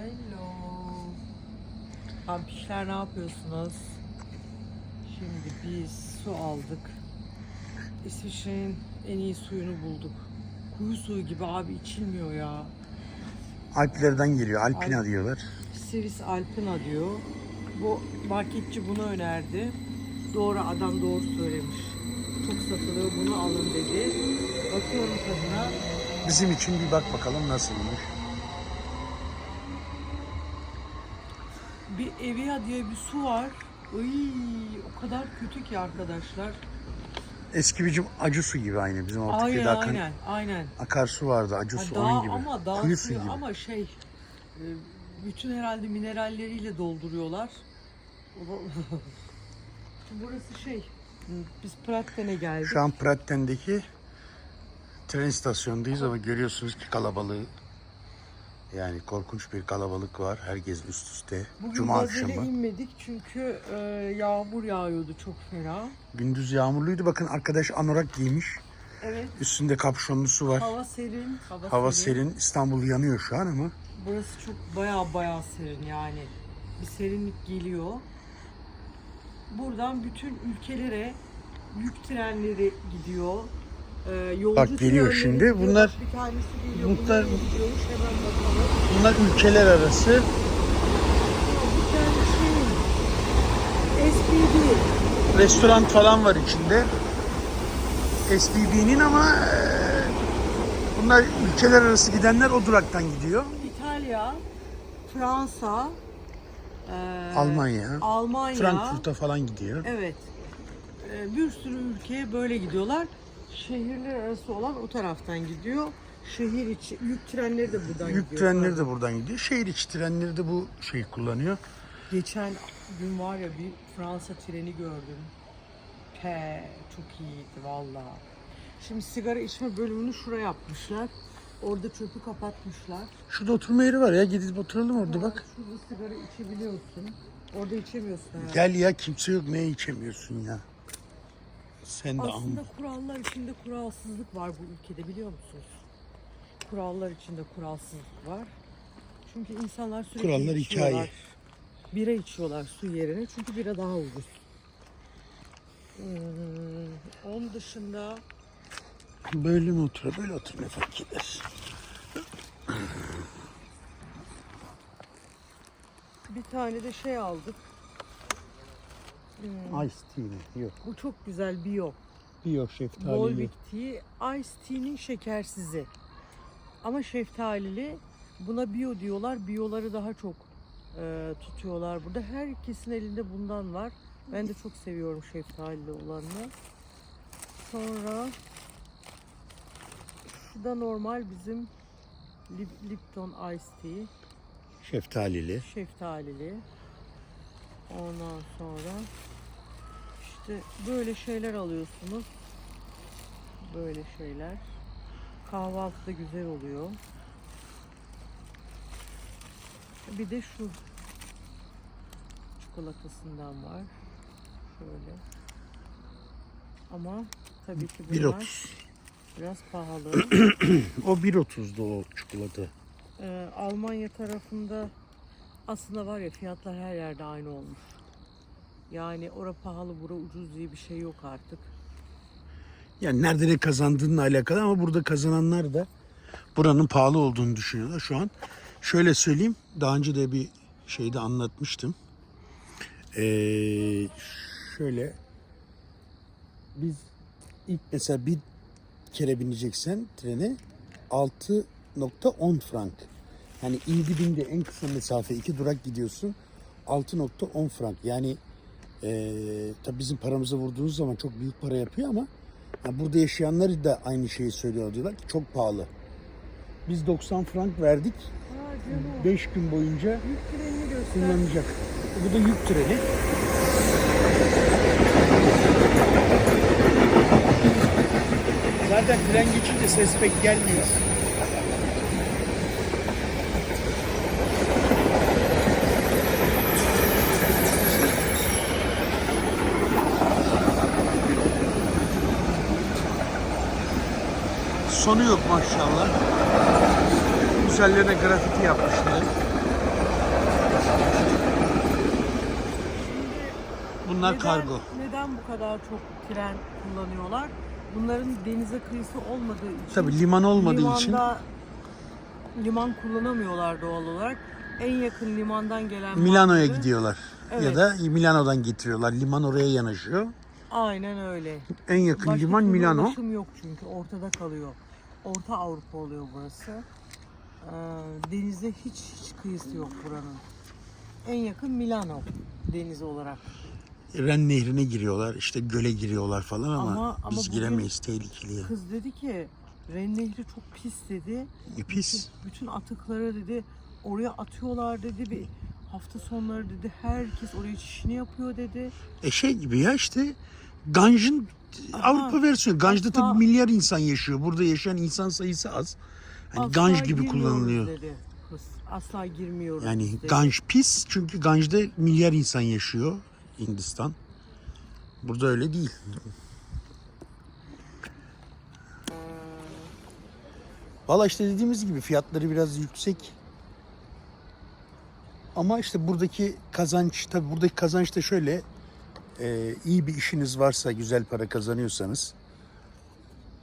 Hello. Kampişler ne yapıyorsunuz? Şimdi biz su aldık. İsviçre'nin en iyi suyunu bulduk. Kuyu suyu gibi abi içilmiyor ya. Alplerden geliyor. Alpina Alp. diyorlar. Siris Alpina diyor. Bu marketçi bunu önerdi. Doğru adam doğru söylemiş. Çok satılıyor bunu alın dedi. Bakıyorum tadına. Bizim için bir bak bakalım nasılmış. Bir Evia diye bir su var. Iy, o kadar kötü ki arkadaşlar. Eski bizim acı su gibi aynı. Bizim Aynen Ortaköy'de akan aynen aynen. akarsu vardı. Acı Ha, su daha onun gibi. ama daha Kuyu suyu suyu gibi. ama şey e, bütün herhalde mineralleriyle dolduruyorlar. Burası şey biz Pratten'e geldik. Şu an Pratten'deki tren istasyonundayız ama görüyorsunuz ki kalabalığı yani korkunç bir kalabalık var. Herkes üst üste. Bugün Cuma akşamı. inmedik çünkü e, yağmur yağıyordu çok fena. Gündüz yağmurluydu. Bakın arkadaş anorak giymiş. Evet. Üstünde kapşonlusu var. Hava serin. Hava, Hava serin. İstanbul yanıyor şu an ama Burası çok baya baya serin yani. Bir serinlik geliyor. Buradan bütün ülkelere yük trenleri gidiyor. Ee, yolcu Bak geliyor şimdi. gidiyor. Bunlar- bir tanesi geliyor. bunlar- Bunlar ülkeler arası şey. SBB. restoran falan var içinde. SBB'nin ama eee, bunlar ülkeler arası gidenler o duraktan gidiyor. İtalya, Fransa, e, Almanya, Almanya, Frankfurt'a falan gidiyor. Evet. Ee, bir sürü ülkeye böyle gidiyorlar. Şehirler arası olan o taraftan gidiyor. Şehir içi yük trenleri de buradan Yük gidiyor. trenleri de buradan gidiyor. Şehir içi trenleri de bu şeyi kullanıyor. Geçen gün var ya bir Fransa treni gördüm. Pe çok iyiydi valla. Şimdi sigara içme bölümünü şuraya yapmışlar. Orada çöpü kapatmışlar. Şurada oturma yeri var ya. Gidip oturalım orada bak. Şurada sigara içebiliyorsun. Orada içemiyorsun herhalde. Gel ya kimse yok. Ne içemiyorsun ya? Sen de Aslında kurallar içinde kuralsızlık var bu ülkede biliyor musunuz? Kurallar içinde kuralsızlık var. Çünkü insanlar sürekli Kurallar içiyorlar. hikaye. Bira içiyorlar su yerine çünkü bira daha ucuz. Hmm, onun dışında Böyle mi oturuyor? Böyle otur ne fark eder? bir tane de şey aldık. Ice tea mi? Yok. Bu çok güzel biyo. Bir yok şeftali Volvic. Tea, Ice Tea'nin şekersizi. Ama şeftalili. Buna biyo diyorlar. Biyoları daha çok e, tutuyorlar burada. Herkesin elinde bundan var. Ben de çok seviyorum şeftalili olanını. Sonra şu da normal bizim Lip- Lipton Ice Tea. Şeftalili. Şeftalili. Ondan sonra işte böyle şeyler alıyorsunuz. Böyle şeyler. Kahvaltıda güzel oluyor. Bir de şu çikolatasından var. Şöyle. Ama tabii ki bunlar 1.30. biraz pahalı. O 1.30'du o çikolata. Ee, Almanya tarafında aslında var ya fiyatlar her yerde aynı olmuş. Yani ora pahalı bura ucuz diye bir şey yok artık. Yani nerede ne kazandığınla alakalı ama burada kazananlar da buranın pahalı olduğunu düşünüyorlar şu an. Şöyle söyleyeyim, daha önce de bir şeyde anlatmıştım. Ee, şöyle biz ilk mesela bir kere bineceksen trene 6.10 frank. Hani indi bindi en kısa mesafe iki durak gidiyorsun 6.10 frank. Yani ee, tabii bizim paramıza vurduğunuz zaman çok büyük para yapıyor ama ya burada yaşayanlar da aynı şeyi söylüyor diyorlar ki çok pahalı. Biz 90 frank verdik. Aa canım 5 gün boyunca yük kullanacak. Bu da yük treni. Zaten tren geçince ses pek gelmiyor. Sonu yok maşallah. Üzerlerine grafiti yapmışlar. Bunlar neden, kargo. Neden bu kadar çok tren kullanıyorlar? Bunların denize kıyısı olmadığı için. Tabii liman olmadığı limanda, için. Liman kullanamıyorlar doğal olarak. En yakın limandan gelen. Milano'ya gidiyorlar. Evet. Ya da Milano'dan getiriyorlar. Liman oraya yanaşıyor. Aynen öyle. En yakın Başka liman türlü Milano. ulaşım yok çünkü ortada kalıyor. Orta Avrupa oluyor burası. Ee, denize hiç hiç kıyısı yok buranın. En yakın Milano deniz olarak. Ren Nehri'ne giriyorlar. işte göle giriyorlar falan ama, Ama- ama biz bugün- giremeyiz tehlikeli. ya. Kız dedi ki Ren Nehri çok pis dedi. E, pis. Bütün, bütün atıkları dedi oraya atıyorlar dedi. Bir hafta sonları dedi herkes oraya çişini yapıyor dedi. E şey gibi ya işte Ganj'ın. Avrupa versiyonu. Ganj'da tabii milyar insan yaşıyor. Burada yaşayan insan sayısı az. Hani Asla Ganj gibi girmiyoruz kullanılıyor. Dedi kız. Asla girmiyoruz Yani dedi. Ganj pis çünkü Ganj'da milyar insan yaşıyor Hindistan. Burada öyle değil. Valla işte dediğimiz gibi fiyatları biraz yüksek. Ama işte buradaki kazanç, tabi buradaki kazanç da şöyle. e, iyi bir işiniz varsa, güzel para kazanıyorsanız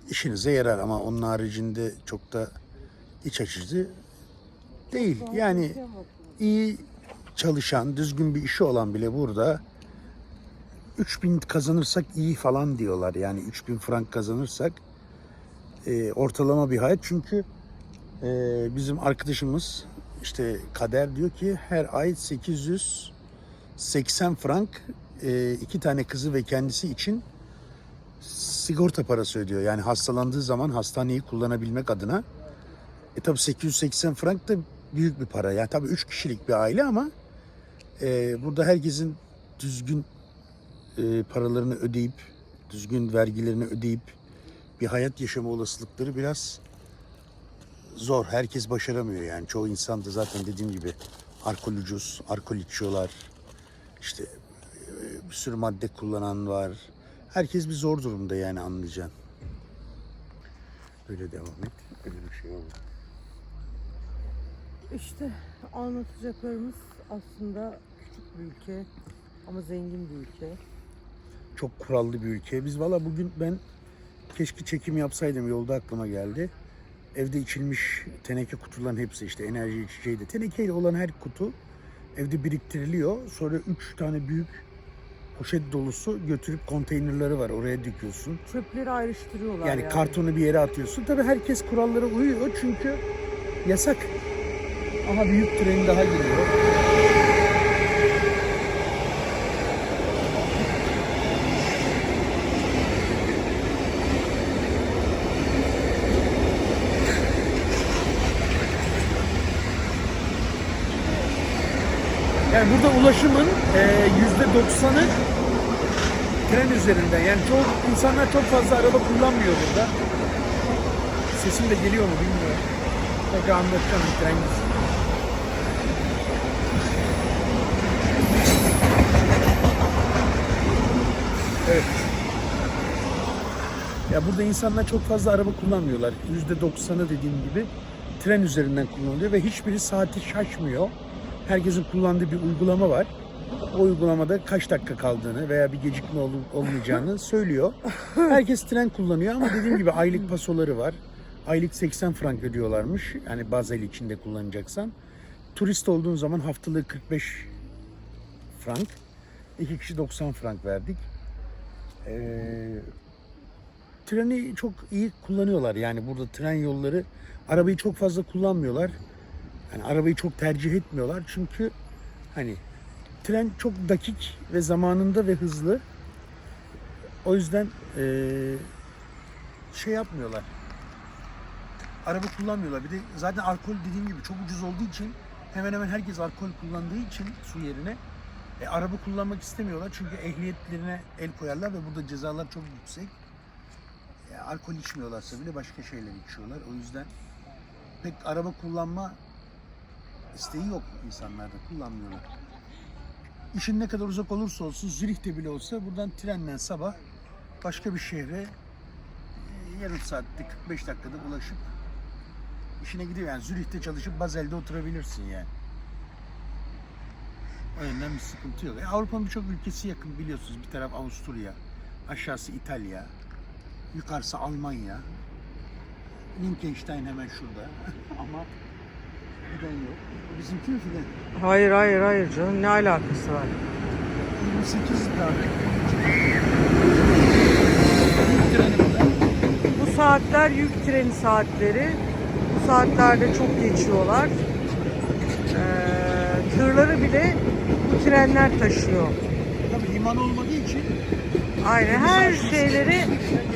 işinize yarar ama onun haricinde çok da iç açıcı değil. Yani iyi çalışan, düzgün bir işi olan bile burada 3000 kazanırsak iyi falan diyorlar. Yani 3000 frank kazanırsak e, ortalama bir hayat. Çünkü e, bizim arkadaşımız işte Kader diyor ki her ay 880 frank e, iki tane kızı ve kendisi için sigorta parası ödüyor. Yani hastalandığı zaman hastaneyi kullanabilmek adına. E tabi 880 frank da büyük bir para. Yani tabii 3 kişilik bir aile ama e, burada herkesin düzgün e, paralarını ödeyip, düzgün vergilerini ödeyip bir hayat yaşama olasılıkları biraz zor. Herkes başaramıyor yani. Çoğu insan da zaten dediğim gibi alkol ucuz, alkol içiyorlar. İşte e, bir sürü madde kullanan var. Herkes bir zor durumda yani anlayacaksın. Öyle devam et. Öyle bir şey oldu. İşte anlatacaklarımız aslında küçük bir ülke ama zengin bir ülke. çok kurallı bir ülke. Biz valla bugün ben keşke çekim yapsaydım yolda aklıma geldi. Evde içilmiş teneke kutuların hepsi işte enerji içeceği de tenekeyle olan her kutu evde biriktiriliyor. Sonra üç tane büyük poşet dolusu götürüp konteynerları var oraya dikiyorsun. Çöpleri ayrıştırıyorlar Yani, yani. kartonu bir yere atıyorsun. Tabii herkes kurallara uyuyor çünkü yasak. Aha büyük tren daha geliyor. Yani burada ulaşımın e, yüzde doksanı tren üzerinden. Yani çok insanlar çok fazla araba kullanmıyor burada. Sesim de geliyor mu bilmiyorum. Tekrar anlatacağım bir tren gitsin. Evet. Ya burada insanlar çok fazla araba kullanmıyorlar. Yüzde doksanı dediğim gibi tren üzerinden kullanılıyor ve hiçbiri saati şaşmıyor. Herkesin kullandığı bir uygulama var. O uygulamada kaç dakika kaldığını veya bir gecikme olup olmayacağını söylüyor. Herkes tren kullanıyor ama dediğim gibi aylık pasoları var. Aylık 80 frank ödüyorlarmış. Yani Basel içinde kullanacaksan. Turist olduğun zaman haftalığı 45 frank. İki kişi 90 frank verdik. Ee, treni çok iyi kullanıyorlar. Yani burada tren yolları arabayı çok fazla kullanmıyorlar. Yani arabayı çok tercih etmiyorlar çünkü hani tren çok dakik ve zamanında ve hızlı. O yüzden eee, şey yapmıyorlar. Araba kullanmıyorlar. Bir de zaten alkol dediğim gibi çok ucuz olduğu için hemen hemen herkes alkol kullandığı için su yerine e, araba kullanmak istemiyorlar. Çünkü ehliyetlerine el koyarlar ve burada cezalar çok yüksek. E, alkol içmiyorlarsa bile başka şeyler içiyorlar. O yüzden pek araba kullanma isteği yok insanlarda. Kullanmıyorlar. İşin ne kadar uzak olursa olsun Zürih'te bile olsa buradan trenle sabah başka bir şehre e, yarım saatte 45 dakikada ulaşıp işine gidiyor. Yani Zürih'te çalışıp Basel'de oturabilirsin yani. O yönden bir sıkıntı yok. E, Avrupa'nın birçok ülkesi yakın biliyorsunuz. Bir taraf Avusturya, aşağısı İtalya, yukarısı Almanya. Liechtenstein hemen şurada. Ama giden yok. Bizimki mi filan? Hayır hayır hayır canım ne alakası var? 28 tane. Yük treni bu da. Bu saatler yük treni saatleri. Bu saatlerde çok geçiyorlar. Ee, tırları bile bu trenler taşıyor. Tabii liman olmadığı için Aynen her şeyleri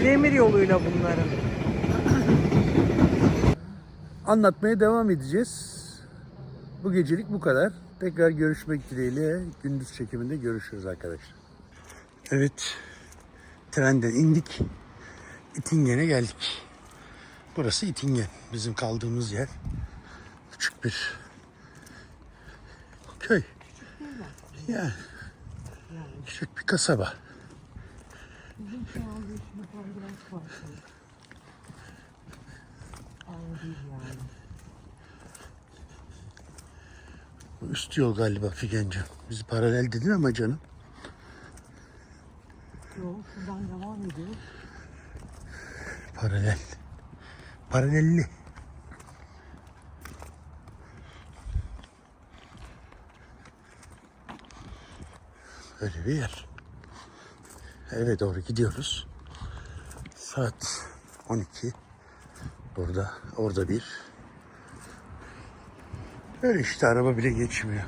demir yoluyla bunların. anlatmaya devam edeceğiz. Bu gecelik bu kadar. Tekrar görüşmek dileğiyle gündüz çekiminde görüşürüz arkadaşlar. Evet. Trenden indik. İtingen'e geldik. Burası İtingen. Bizim kaldığımız yer. Küçük bir köy. Yani küçük bir kasaba. Bu Üst yol galiba Figencan. Bizi paralel dedin ama canım. Yol şuradan devam ediyor. Paralel. Paralelli. Öyle bir yer. Eve doğru gidiyoruz. Saat 12. Burada, orada bir. Böyle işte araba bile geçmiyor.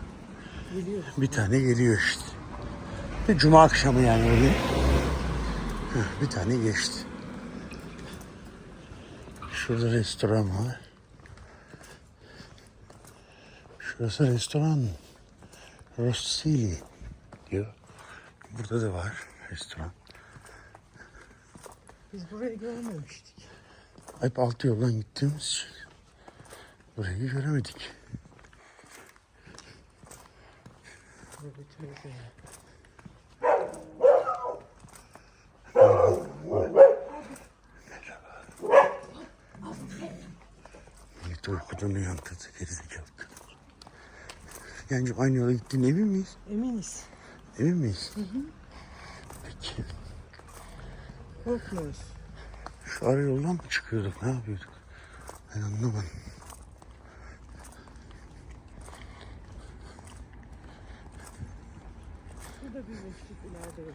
Geliyor. Bir tane geliyor işte. Ve Cuma akşamı yani öyle. Bir tane geçti. Şurada restoran var. Şurası restoran. Rossili diyor. Burada da var restoran. Biz burayı görmemiştik. Hep altı yoldan gittiğimiz için burayı göremedik. Evet, evet, evet. Millet uykudan uyandırdı gerizekalı. Yani aynı yola gittiğine emin miyiz? Eminiz. Emin miyiz? Peki. Korkmuyoruz. Şu ara yoldan mı çıkıyorduk? Ne yapıyorduk? Ben anlamadım. Bir meşrik ileride.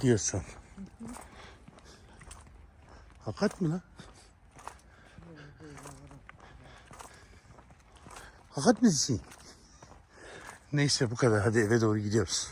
Diyorsun. Hakikat mi lan? Hakikat misin? Neyse bu kadar. Hadi eve doğru gidiyoruz.